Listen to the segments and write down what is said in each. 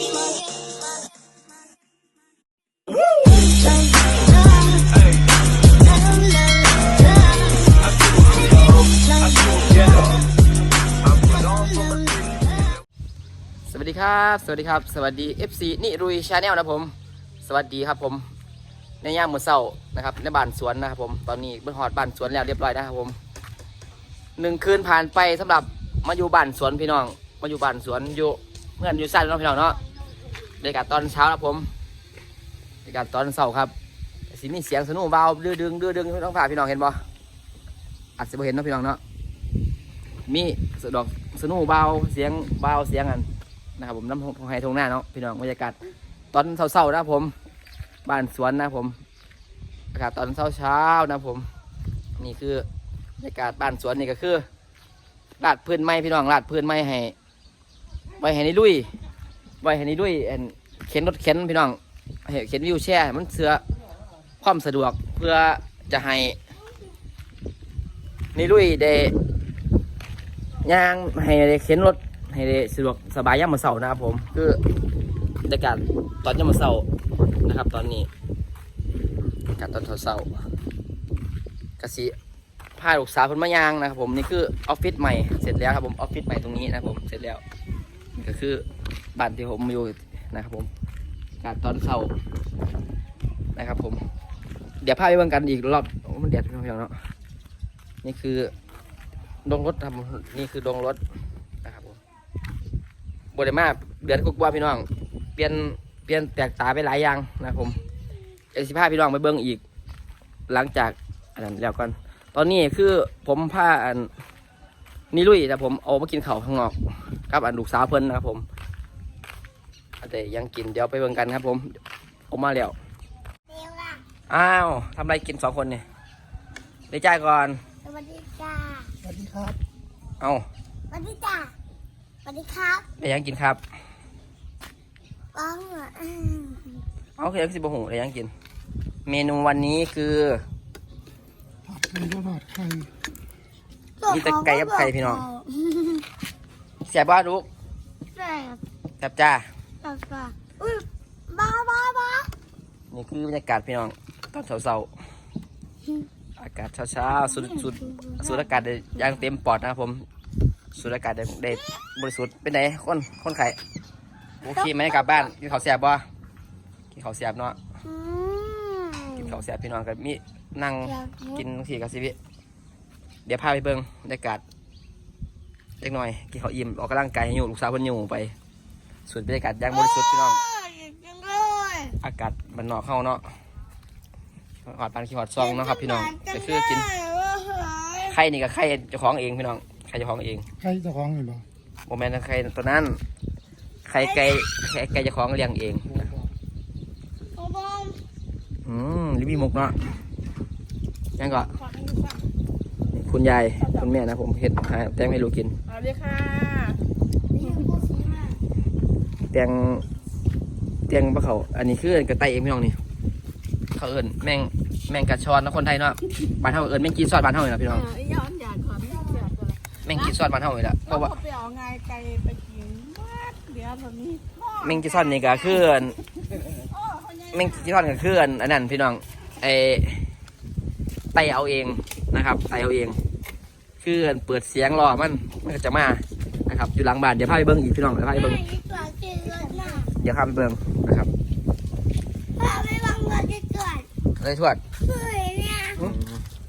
สวัสดีครับ สวัสดีครับ สวัสดี FC นิรุยชาแนลนะผม สวัสดีครับผม ในย่ามมือเศร้านะครับ ในบ้านสวนนะครับผม ตอนนี้เบิ่งหอดบ้านสวนแล้วเรียบร้อยนะครับผมหนึ่งคืนผ่านไปสำหรับมาอยู่บ้านสวนพี่น้อง มาอยู่บ้านสวนอยู่เพื่อนอยู่สั้นเนาะพี่น้องเนาะ บรรยากาศตอนเช้าครับผมบรรยากาศตอนเช้าครับสิมีเสียงสนุกเบาดื้อดึงดื้อดึงต้องฝ่าพี่น้องเห็นบ่อาจจะบ่เห็นเนาะพี่น้องเนาะมีสดอกสนุกเบาเสียงเบาเสียงอันนะครับผมน้ำทงไฮทงหน้าเนาะพี่น้องบรรยากาศตอนเช้าๆนะครับผมบ้านสวนนะครับผมอากาศตอนเช้าๆนะครับผม นี่คือบรรยากาศบ้านสวนนี่ก็คือลาดพื้นไม้พี่น้องลาดพื้นไม้ให้ไว้ให้ในลุย ไว้ให้ในลุยอันเข็นรถเข็นพี่น้องเข็นวิวแช่มันเสือความสะดวกเพื่อจะให้ในลุยได้ย่างให้ได้เข็นรถให้ได้สะดวกสบายย่ามมื้อเสานะครับผมคือบรรยากาศตอนย่ามมื้อเสานะครับ ตอนนี้บรรยากาศตอนเช้าๆกสิพาลูกสาวพนมายางนะครับผมนี่คือออฟฟิศใหม่เสร็จแล้วครับผมออฟฟิศใหม่ตรงนี้นะครับผมเสร็จแล้วก็คือ บ้านที่ผมอยู่นะครับผมการตอนเช้านะครับผม เดี๋ยวพาไปเบิ่งกันอีกรอบโอ้มันแดดพี่น้องเนาะนี่คือดงรถครับผมนี่คือดงรถนะครับผมบริมาเดือนกุกว่าพี่น้อง เปลี่ยนเปลี่ยนแตกตาไปหลายอย่างนะครับผมเอ็กสิพาพี่น้องไปเบิ่งอีก หลังจากอันนั้นแล้วก่อนตอนนี้คือผมพาอันนี่ลุยแต่ผมเอามากินเข้าข้างนอกกับอันลูกสาวเพิ่นนะครับผม แต่ยังกินเดี๋ยวไปเบิ่งกันครับผมออกมาแล้วเร็วล่ะอ้าวทำอะไรกินสองคนเนี่ยได้จ่ายก่อนสวัสดีจ้าสวัสดีครับเอาสวัสดีจ้าสวัสดีครับได้ยังกินครับป้องอะอืมเอาคือยังสิบหูได้ยังกิน เมนูวันนี้คือผัดไข่ก็ผัดไข่มีแต่ไก่กับไข่พี่น้องเสียบ้าลูกใช่ครับแซ่บจ้า จ้าจ้าอุ้ยบ้าบ้าบ้านี่คือบรรยากาศพี่น้องตอนเช้าๆอากาศเช้าๆสุดสุดสุดอากาศได้อยังเต็มปอดนะครับผมสุดอากาศได้ได้บริสุทธิ์เป็นไงคนคนไข้โอเคไหมกลับบ้านกินข้าวแซ่บบ่กินข้าวแซ่บเนาะอืมกินข้าวแซ่บพี่น้องกับมีนั่งอยากกินบางทีกับสิวิเดี๋ยวพาไปเบิ่งบรรยากาศเล็กน้อยกินข้าวอิ่มออกกำลังกายให้อยู่ลูกสาวเพิ่นอยู่ไป ส่วนบรรยากาศอย่างบริสุทธิ์พี่น้องโยอยากจังเลยอากาศมันนอกเข้าเนาะหอดปานขี้หอดซองเนาะครับพี่น้องก็คือกินไข่นี่ก็ไข่เจ้าของเองพี่น้องไข่เจ้าของเองไข่เจะคล้าของเห็นบ่โมแมนไข่ตัวนั้นไข่ไก่ไข่ไก่เจ้าของเลี้ยงเองโอ้บอมอืมลิบีมุกเนาะยังก็คุณยายคุณแม่นะผมเฮ็ดหาแตงให้ลูกกินเอาเลยค่ะนี่พูดสีมา แตงแตงปลาเขาอันนี้คือกระไตเองพี่น้องนี่เขาเอิ้นแมงแมงกระชอนนะคนไทยเนาะบ้านเฮาเอิ้นแมงกีซอดบ้านเฮาเลยนะพี่น้องเออย้อนหยาดความไม่เสียตัวแมงกีซอดบ้านเฮาเลยละเพเราราะว่าไปเอาไงไกลไปกินวัดเดี๋ยวตอนนี้แมงกีซอดนี่ก็คืออันโอ้คนยังแมงกีซอดก็คืออันอันนั้นพี่น้องไอไตเอาเองนะครับไตเอาเอง คืออันเปิดเสียงรอมันมันก็จะมานะครับอยู่หลังบ้านเดี๋ยวพาไปเบิ้งอีกพี่น้องเดี๋ยวพาไปเบิ้ง ไม่ตัวเกินน่ะ เดี๋ยวพาไปเบิ้งนะครับพ่อไม่บังเงินจะเกิดเลยทวดเฮ้ยเนี่ย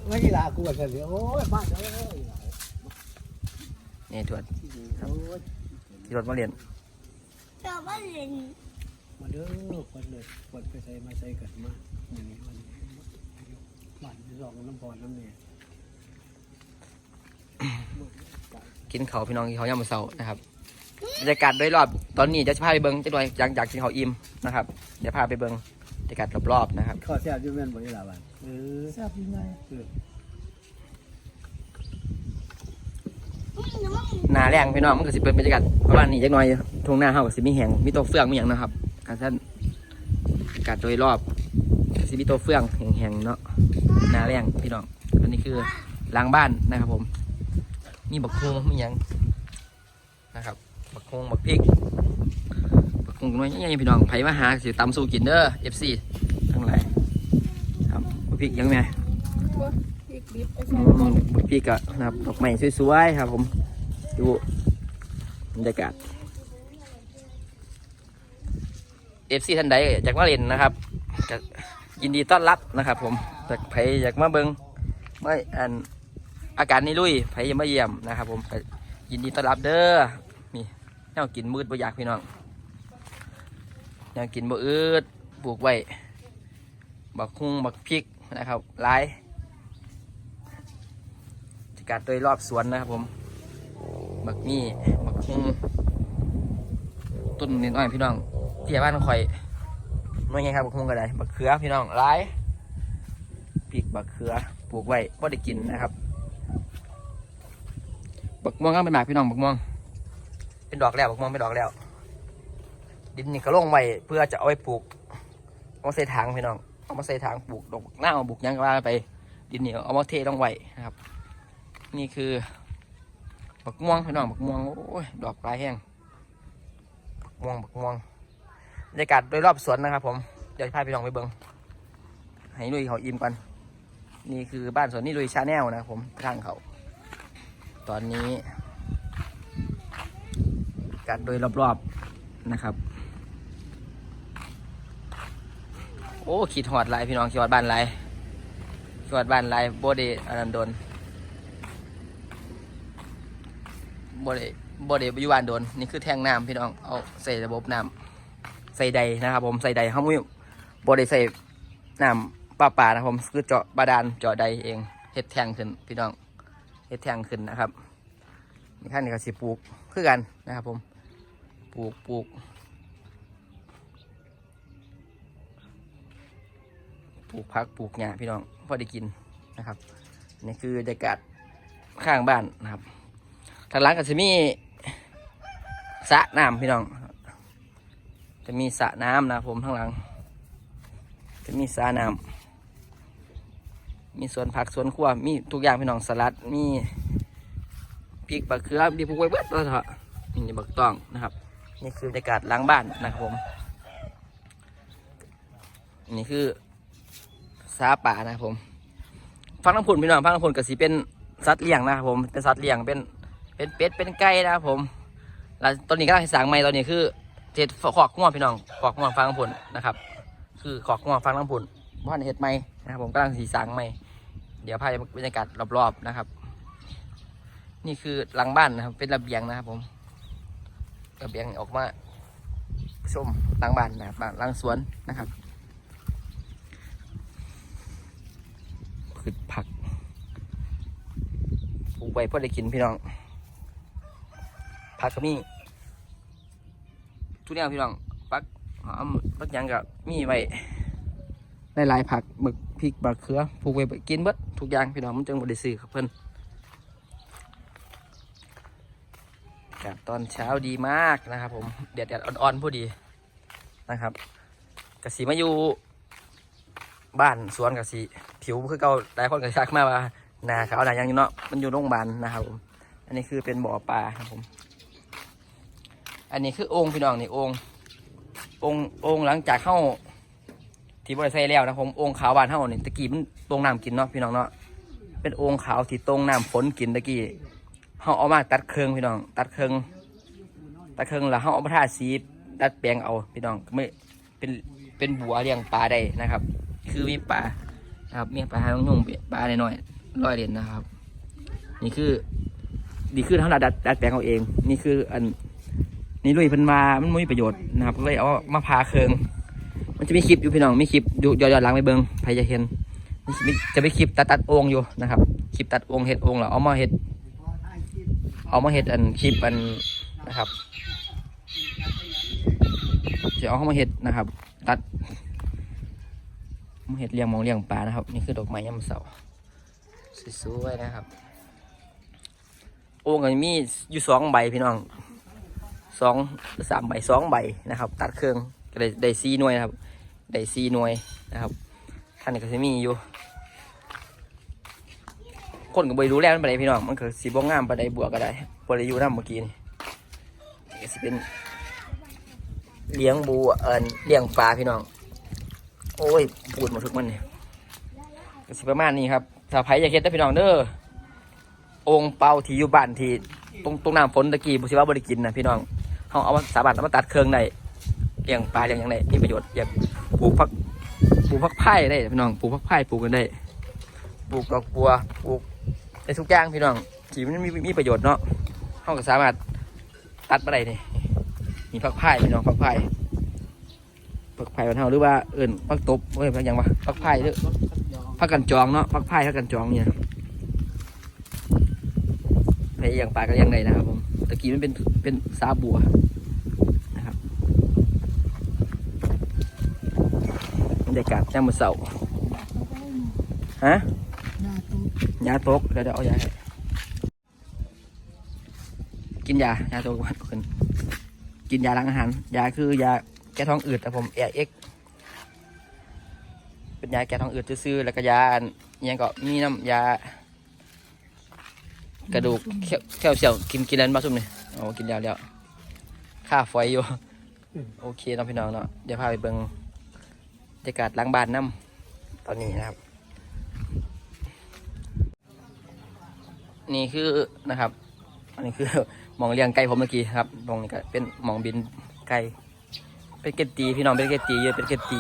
ไม่กีฬากูแบบเดียวโอ้ยบ้านเอ้ยนี่ทวดที่รถมาเรียนชอบว่าเล่นมาเด้อคนเลยคนไปใส่มาใส่กันมาอย่างนี้มันบ้านที่สองน้ำพรน้ำเนี่ยกินเขาวพี่น้องกินเขาวยามมื้อเช้านะครับ บรรยากาศโดยรอบตอนนี้จะพาไปเบิ้งจะหน่อยอยากอยากกินเขาวอิ่มนะครับเดี๋ยวพาไปเบิ้งบรรยากาศรอบๆนะครับข้อแซ่บยุ่งแม่นบ่กีฬาบ้านเออแซ่บยังไงเออหนาแรงพี่น้องมันก็สิเป็นบรรยากาศประมาณนี้จักหน่อยทุ่งนาเฮาก็สิมีแหงมีตัวเฟืองมีหยังนะครับ การท่านอากาศโดยรอบก็สิมีตัวเฟืองแห้งๆเนาะหนาแรงพี่น้องอันนี้คือหล้างบ้านนะครับผม มีบักฮวงมีหยังนะครับบัก ฮวงบักพริกบักฮคงน้อยยังไงพี่น้องไผมาหาสิตำสู่กินเด้อ FC ทั้งหลายครับบ่พริกยังไงพริกดิบไปอืใส่มบ่พริกก็นะครับดอกไม้สวยๆครับผมดูบรรยากาศ FC ท่านใดอยากมาเล่นนะครับก็ยินดีต้อนรับนะครับ ผมจากไผอยากมาเบิงไม่อันอาการนี่ลุยไผอยากมาเยี่ยมนะครับ ผมก็ยินดีต้อนรับเด้อนี่ แนวกินมืดบ่อยากพี่น้องแนวกินบ่อืดปลูกไว้บักฮุงบักพริกนะครับหลายที่การโดยรอบสวนนะครับผมบักมี่บักฮุงต้นนิดหน่อยพี่น้องที่บ้านข่อยไม่ไงครับบักฮุงก็ได้บักเขือพี่น้องหลายพริกบักเขือปลูกไว้บ่ได้กินนะครับบักม่วงก็เป็นหมากพี่น้องบักม่วง เป็นดอกแล้วบักม่วงเป็นดอกแล้ว ดินนี่ก็ลงไว้เพื่อจะเอาไปปลูกเอามาใส่ถังพี่น้องเอามาใส่ถังปลูกดอกหน้าเอาปลูกยังก็ว่าไป ดินเหนี่เอามาเทลงไว้นะครับ นี่คือบักม่วงพี่น้องบักม่วงโอ้ยดอกปลายแห้งบักม่วงบักม่วงบรรยากาศโดยรอบสวนนะครับผมเดี๋ยวพาพี่น้องไปเบิ้งให้ลุยเขาอิ่มกันนี่คือบ้านสวนนี่ลุยชาแนลนะครับผมทางเขา ตอนนี้ กาศโดยรอบๆนะครับ โอ้ขีดหอดลายพี่น้องขีดหอดบ้านลายขีดหอดบ้านลายโบเดอนันดนโบเดโบเดอยู่บ้านโดนนี่คือแทงน้ำพี่น้องเอาใส่ระบบน้ำใส่ใดนะครับผมใส่ใดเขาไม่โบเดใส่น้ำปลาป่านะผมคือเจาะบาดาลเจาะใดเองเฮ็ดแทงขึ้นพี่น้องเฮ็ดแทงขึ้นนะครับนี่ข้างนี้ก็สิปลูกคือกันนะครับผม ปลูกปลูกปลูกพักปลูกหญ้าพี่น้องพอได้กินนะครับนี่คือบรรยากาศข้างบ้านนะครับทางหลังก็จะมีสระน้ำพี่น้อง จะมีสระน้ำนะผมข้างหลัง จะมีสระน้ำมีสวนผักสวนครัวมีทุกอย่างพี่น้องสลัดมีพริกบักเขือมีพวกไว้เบิดแล้วเถอะนี่บักต้องนะครับ นี่คือบรรยากาศหล้างบ้านนะครับผม นี่คือสาป่านะครับผมฟังน้ำผุนพี่น้องฟังน้ำผุนก็สิเป็นสัตว์เลี้ยงนะครับผมเป็นสัตว์เลี้ยงเป็นเป็นเป็ดเป็นไก่นะครับผมแล้วตอนนี้ก็ให้สร้างใหม่ตอนนี้คือเจ็ดขอกง่วพี่น้องขอกง่วฟังน้ำผุนนะครับ คือขอกง่วฟังน้ำผุนบ้านเห็ดใหม่นะครับผมกำลังสีสางใหม่เดี๋ยวพาไปบรรยากาศรอบๆนะครับ นี่คือหลังบ้านนะครับเป็นระเบียงนะครับผม ระเบียงออกมาชมหลังบ้านนะครับบ้านหลังสวนนะครับพืชผักปลูกไว้เพื่อได้กินพี่น้อง ผักก็มีทุกอย่างพี่น้องปักหอมปักยังกับมีไว้หลายผักหมึกพริกบักเขือปลูกไว้กินเบิดทุกอย่างพี่น้องมันจึงบริสุทธิ์ครับเพิ่อากาศ ตอนเช้าดีมากนะครับผมแดดแดดอ่อนๆพอดีนะครับกสีมาอยู่บ้านสวนกสีผิวคือเก่าหลายคนก็ชักมาว่าหนาขาวหนายังอยู่เนาะมันอยู่โรงพยาบาลนะครับผมอันนี้คือเป็นบ่อปลาครับผม อันนี้คือองค์พี่น้องนี่องค์องค์องค์หลังจากเข้าที่บริษัทแล้วนะผมองค์ขาวบานเข้านี่ตะกี้มันตรงน้ำกินเนาะพี่น้องเนาะเป็นองค์ขาวที่ตรงน้ำฝนกินตะกี้เขาเอามาตัดเครื่องพี่น้อง ตัดเครื่อง ตัดเครื่องล้วเขาเอามาทาสีดัดแปลงเอาพี่น้องไม่เป็นเป็นบัวเลี้ยงปลาได้นะครับ คือมีปลานะครับมีปลาหางนุ่งปลาหน่อยๆร้อยเหรียญนะครับ นี่คือดีขึ้นเขาดัดดัดแปลงเอาเอง นี่คืออันนี่ลุยเพิ่นมามันไม่มีประโยชน์นะครับเลยเอามาพาเครื่องมันจะมีคลิปอยู่พี่น้องมีคลิปอยู่ย้อนหลังไปเบิ้งใครจะเห็นจะไปคลิปตัดตัดองอยู่นะครับคลิปตัดองเห็ดองแล้วเอามาเห็ดเอามาเห็ดอันคลิปอันนะครับ จะเอาเข้ามาเห็ดนะครับ ตัดมาเห็ดเลี้ยงมองเลี้ยงปลานะครับ นี่คือดอกไม้ยามเสาสวยๆนะครับ โอ่งก็มีอยู่สองใบพี่น้องสองหรือสามใบสองใบนะครับ ตัดเครื่องได้ได้ซีหน่วยนะครับได้ซีหน่วยนะครับท่านก็จะมีอยู่ คนก็บริรู้แล้วมันไปไหนพี่น้องมันคือสีบ้งงามไปไหนบัวก็ได้บริยูน้ำเมื่อกี้นี่ก็สิเป็น เลี้ยงบูเอินเลี้ยงปลาพี่น้อง โอ้ยปูดหมดทุกมันเนี่ยสิประมาณนี้ครับถ้าไผอยากเฮ็ดได้พี่น้องเด้อองเปาที่อยู่บ้านที่ตรงตรงน้ำฝนตะกี้บุษิว่าบริกินนะพี่น้องเขาเอาสามารถเอามาตัดเครื่องได้เลี้ยงปลาเลี้ยงอย่างไรมีประโยชน์อยากปลูกผักปลูกผักไผ่ได้พี่น้องปลูกผักไผ่ปลูกกันได้ปลูกดอกบัวปลูกได้ทุกอย่างพี่น้องที่มันมีมีประโยชน์เนาะเขาก็สามารถตัดมาได้นี่ มีผักไผ่พี่น้องผักไผ่ผักไผ่วันเฮาหรือว่าเอิ่นผักตบเอ้ยผักหยังวะผักไผ่หรือพักกันยองผักกันจองเนาะผักไผ่ผักกันจองเนี่ยไปอย่างปลาก็ยังไงนะครับผมตะกี้มันเป็นเป็นซาบัวนะครับบรรยากาศยามมื้อเสาฮะหน้าตู้ยาตกเดี๋ยวเดี๋ยวเอายาให้กินยายาตกวันขึ้น กินยาล้างอาหาร ยาคือยาแก้ท้องอืดแต่ผมแอเอ็กเป็นยาแก้ท้องอืดซื่อๆแล้วก็ยาอันอิหยังก็มีน้ำยากระดูกแค่แค่เสียวกินกินแล้วมาซุ่มนี่โอ้กินยาแล้วค่าไฟอยู่โอเคน้องพี่น้องเนาะเดี๋ยวพาไปเบิ่งบรรยากาศล้างบ้านน้ำตอนนี้นะครับ นี่คือนะครับ อันนี้คือ มองเลี้ยงไก่ผมเมื่อกี้ครับตรงนี้ก็เป็นมองบินไก่เป็นเกตตีพี่น้องเป็นเกตตีเยอะเป็นเกตตี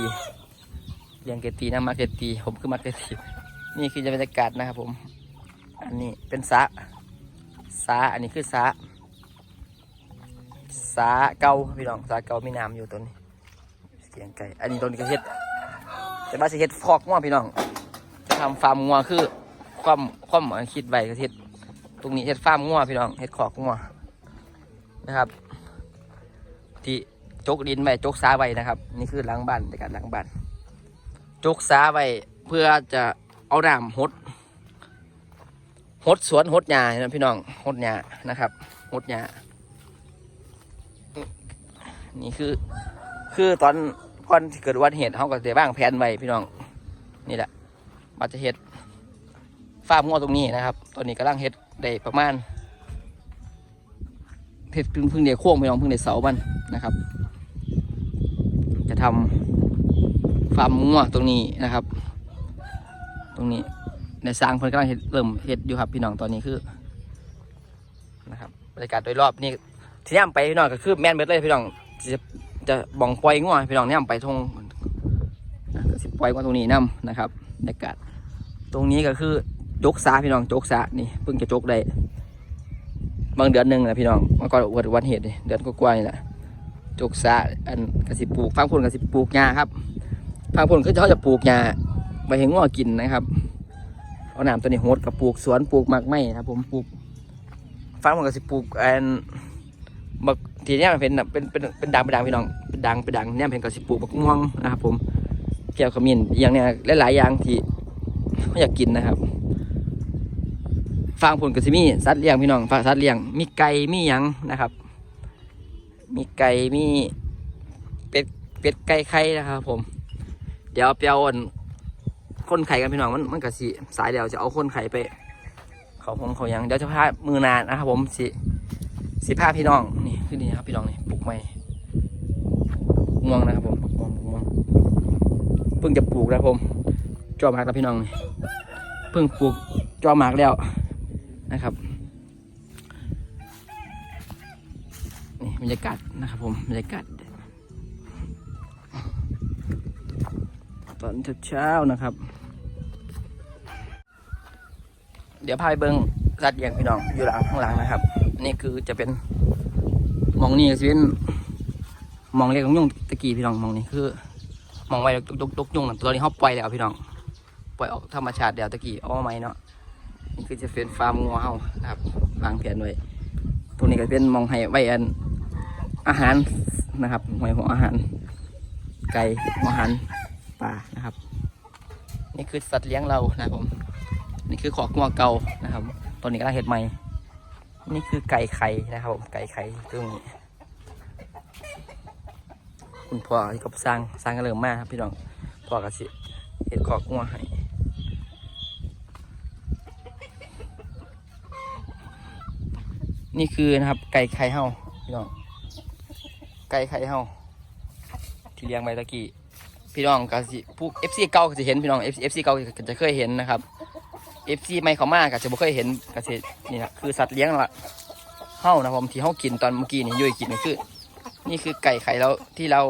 เลี้ยงเกตตีนะมาเกตตีผมคือมาเกตตีนี่คือจะบรรยากาศนะครับผม อันนี้เป็นสะสะอันนี้คือสะสระเกาพี่น้องสระเกามีน้ำอยู่ตัวนี้เลี้ยงไก่อันนี้ตัวนี้ก็เฮ็ดแต่บ้านสิเฮ็ดฟอกงัวพี่น้องจะทำฟาร์มงัวคือความความหมายคิดไว้ก็เฮ็ดตรงนี้เฮ็ดฟาร์มงัวพี่น้องเฮ็ดขอกงัว นะครับ ที่จกดินไว้จกซาไว้นะครับ นี่คือหลังบ้านในการหลังบ้านจกซาไว้เพื่อจะเอาน้ำหดหดสวนหดหญ้านะพี่น้องหดหญ้านะครับหดหญ้านี่คือ คือตอนก่อนเกิดอุบัตเหตุเขาก็จะบ้างแผนไว้พี่น้องนี่แหละมาจะเฮ็ดฟาร์มงัวตรงนี้นะครับ ตอนนี้กำลังเฮ็ดได้ประมาณ เฮ็ดเพิ่งเพิ่งได้โค้งไปน้องพิ่งได้เสามันนะครับ จะทำฟาร์มงัวตรงนี้นะครับ ตรงนี้ในสร้างเพิ่นกำลังเฮ็ดเริ่มเฮ็ดอยู่ครับพี่น้องตอนนี้คือนะครับบรรยากาศโดยรอบนี่ที่ย่ำไปพี่น้องก็คือแม่นเบิดเลยพี่น้องจะจะบ่องปล่อยงัวพี่น้องย่ำไปทงนะสิปล่อยงัวตรงนี้นํนะครับบรรยากาศตรงนี้ก็คือจกสาพี่น้องจกสานี่เพิ่งจะจกได้ บางเดือนหนึ่งนะพี่น้องมื่อก่อนอุบัติเหตุเดือนกว่าๆนี่แหละจกสาอันกระสิปลูกฟังพลกระสิปลูกหญ้าครับฟังพลคือเขาจะปลูกหญ้าไปให้ง้อกินนะครับเอาหน้ำตัวนี้โหดกับปลูกสวนปลูกมากไม้ครับ ผมปลูกฟังพลกระสิปลูกอันบักทีเนี้ยมันเป็นเป็นเป็นเป็นดังเป็นดังพี่น้องเป็นดังเป็นดังเนี่ยเป็นกระสิปลูกบักม่วงนะครับ ผมแก้วขมิ้นอย่างเนี้ยหลายๆอย่างที่ไม่อยากกินนะครับ ฟางผลกับซิมีสัตว์เลี้ยงพี่น้องฟางสัตว์เลี้ยง มีไก่ มีหยังนะครับ มีไก่ มีเป็ด เป็ดไก่ไข่นะครับ ผม เดี๋ยวเอาไปเอาอันคนไข่กันพี่น้องมันมันกับสิสายเดียวจะเอาคนไข่ไป เขาผมเขาหยังเดี๋ยวจะพามือนานนะครับ ผมสิสิพาพี่น้องนี่คือนี่นะครับพี่น้องนี่ปลูกไม้ม่วงนะครับผมม่วงม่วงเพิ่งจะปลูกนะครับผมจอมากแล้วพี่น้องนี่เพิ่งปลูกจอมากแล้ว นะครับนี่บรรยากาศนะครับผมบรรยากาศตอนเช้าๆนะครับ เดี๋ยวพาไปเบิ้งสัตว์เลี้ยงพี่น้องอยู่หลังข้างหลังนะครับ นี่คือจะเป็นมองนี่จะเป็นมองเล็กของยุ่งตะกี้พี่น้องมองนี่คือมองไว้ตุกตุกๆๆยุ่งนะตัวนี้เขาปล่อยแล้วพี่น้อง ปล่อยออกธรรมชาติเดี๋ยวตะกี้อามาไหมเนาะ คือจะเป็นฟาร์มงัวเฮานะครับวางแผนไว้ตรงนี้ก็เป็นมองให้ไว้อันอาหารนะครับไว้หัวอาหาร ไก่หัวอาหารปลานะครับ นี่คือสัตว์เลี้ยงเรานะครับผมนี่คือขอกงัวเก่านะครับตัวนี้ก็เห็ดใหม่ นี่คือไก่ไข่นะครับผมไก่ไข่ตรงนี้คุณพ่อที่ก็สร้างสร้างกันเริ่มมากครับพี่น้องพ่อก็สิเห็ดขอกงัวให้ นี่คือนะครับ ไก่ไข่เฮาพี่น้อง ไก่ไข่เฮาที่เลี้ยงไว้ตะกี้พี่น้องก็สิผู้ FC เก่าก็จะเห็นพี่น้อง FC เก่าก็จะเคยเห็นนะครับ FC ใหม่เขามาก็จะบ่เคยเห็นก็สินี่นะคือสัตว์เลี้ยงละเฮานะผมที่เฮากินตอนเมื่อกี้นี่ยุ้ยกินนี่คือ นี่คือไก่ไข่เราที่เรา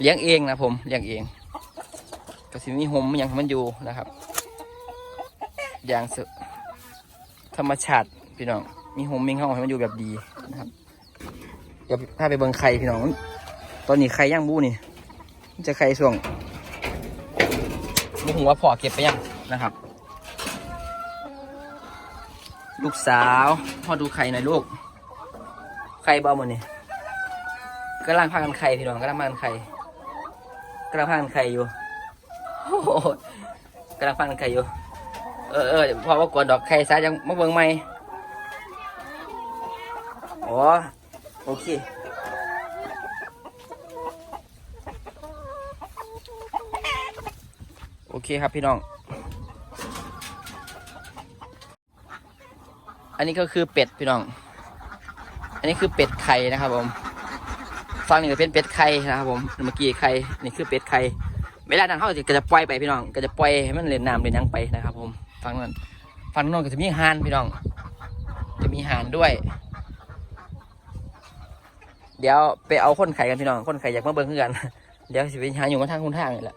เลี้ยงเองนะผมเลี้ยงเองก็สิมีหมอย่างของมันอยู่นะครับ อย่างสุธรรมชาติพี่น้อง มีหมมีห้องให้มันอยู่แบบดีนะครับเดี๋ยวถ้าไปเบิ่งไข่พี่น้อง ตอนนี้ไข่ย่างบู้นี่จะไข่ส่วงบุหัวาพ่อเก็บไปยังนะครับ ลูกสาวพ่อดูไข่หน่อยลูก ไข่บอหมดนี่กำลังพากันไข่พี่น้องกำลังพากันไข่กำลังพากันไข่อยู่โอ้โหกำลังพากันไข่อยู่ เออเออเดี๋ยวพอว่ากดดอกไข่ซะยังมาเบิ่งใหม่ อ๋อ โอเค โอเคครับพี่น้อง อันนี้ก็คือเป็ดพี่น้อง อันนี้คือเป็ดไข่นะครับผมฟังนี่ก็เป็นเป็ดไข่นะครับผมเมื่อกี้ไข่นี่คือเป็ดไข่เวลานั้นเขาก็จะปล่อยไปพี่น้อง ก็จะปล่อยให้มันเล่นน้ำเล่นยังไปนะครับ ผมฟังนั้นฟังนู้นก็จะมีห่านพี่น้อง จะมีห่านด้วย เดี๋ยวไปเอาคนไข่กันพี่น้องคนไข่อยากมาเบิ้งคือกัน เดี๋ยวสิไปหาอยู่มาทางคุณทางนี่แหละ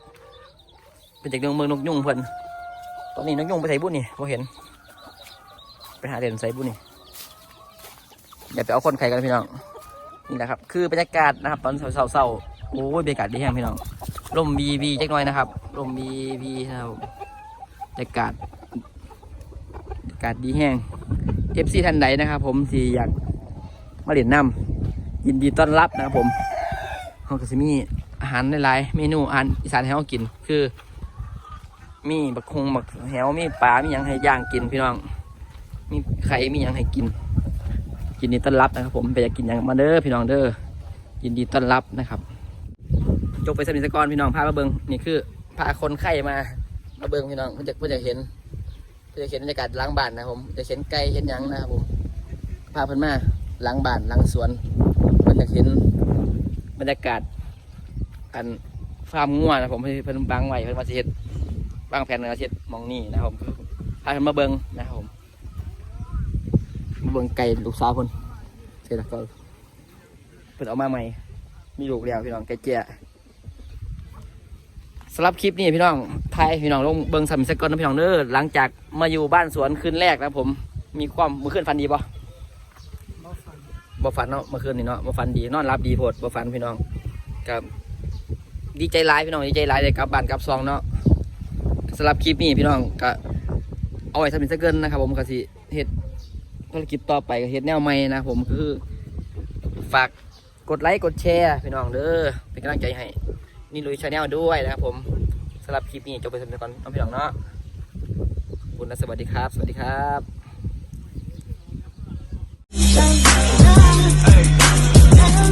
เป็นจากเมืองเมืองนกยุงเพิ่นตอนนี้นกยุงไปใส่บุญนี่พอเห็น ไปหาเด่นใส่บุญนี่เดี๋ยวไปเอาคนไข่กันพี่น้องนี่แหละครับ คือบรรยากาศนะครับ ตอนเศร้าๆโอ้ยบรรยากาศดีแห้งพี่น้องลมบีบีจักหน่อยนะครับลมบีบีครับบรรยากาศบรรยากาศดีแห้งเอฟซีท่านใดนะครับ ผมที่อยากมาเล่นน้ำ ยินดีต้อนรับนะครับผมเขาก็จะมีอาหารหลายๆเมนูอาหารอีสานให้เขากินคือ มีบักคงบักแหวมีปลามีหยังให้ย่างกินพี่น้อง มีไข่มีหยังให้กินยินดีต้อนรับนะครับ ผมไปอยากกินหยังมาเด้อพี่น้องเด้อยินดีต้อนรับนะครับจบไปสมิสกรพี่น้องพามาเบิงนี่คือพาคนไข้มามาเบิงพี่น้องเพื่อจะเพื่อจะเห็นเพื่อจะเห็นบรรยากาศล้างบ้านนะครับผมจะเห็นไก่เห็นยังนะครับผมพาเพิ่นมาล้างบ้านล้างสวน จะเห็นบรรยากาศ อันฟาร์มงัวนะผมเพิ่นบังไว้เพิ่นมาเฮ็ดบางแผ่นอาเฮ็ดมองนี่นะครับผมพาเพิ่นมาเบิงนะครับผมมาเบิงไก่ลูกสาวเพิ่นเสร็จแล้วก็เพิ่นเอามาใหม่ มีลูกแล้วพี่น้องไก่เจี๊ยสำหรับคลิปนี้พี่น้องไทยพี่น้องลงเบิงสามสกอนนะพี่น้องเด้อหลังจากมาอยู่บ้านสวนคืนแรกนะผม มีความมื่อคืนฟันดีปะ บ่ฟังบ่ฟันเนาะเมื่อคืนนี่เนาะบ่ฟันดีนอนรับดีโพดบ่ฟันพี่น้องกับ ดีใจร้ายพี่น้องดีใจร้ายเลยกลับบ้านกลับซองเนาะสำหรับคลิปนี้พี่น้องก็เอาไว้สำหรับสกอนนะครับ ผมกสิเฮ็ดภารกิจต่อไปก็เฮ็ดแนวใหม่นะผมคือฝากกดไลค์กดแชร์พี่น้องเด้อเป็นกำลังใจให้นี่ลุยชาแนลด้วยนะครับผมสำหรับคลิปนี้จบไปสำหรับก่อนน้องพี่น้องเนาะคุณและสวัสดีครับ สวัสดีครับ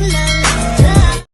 love.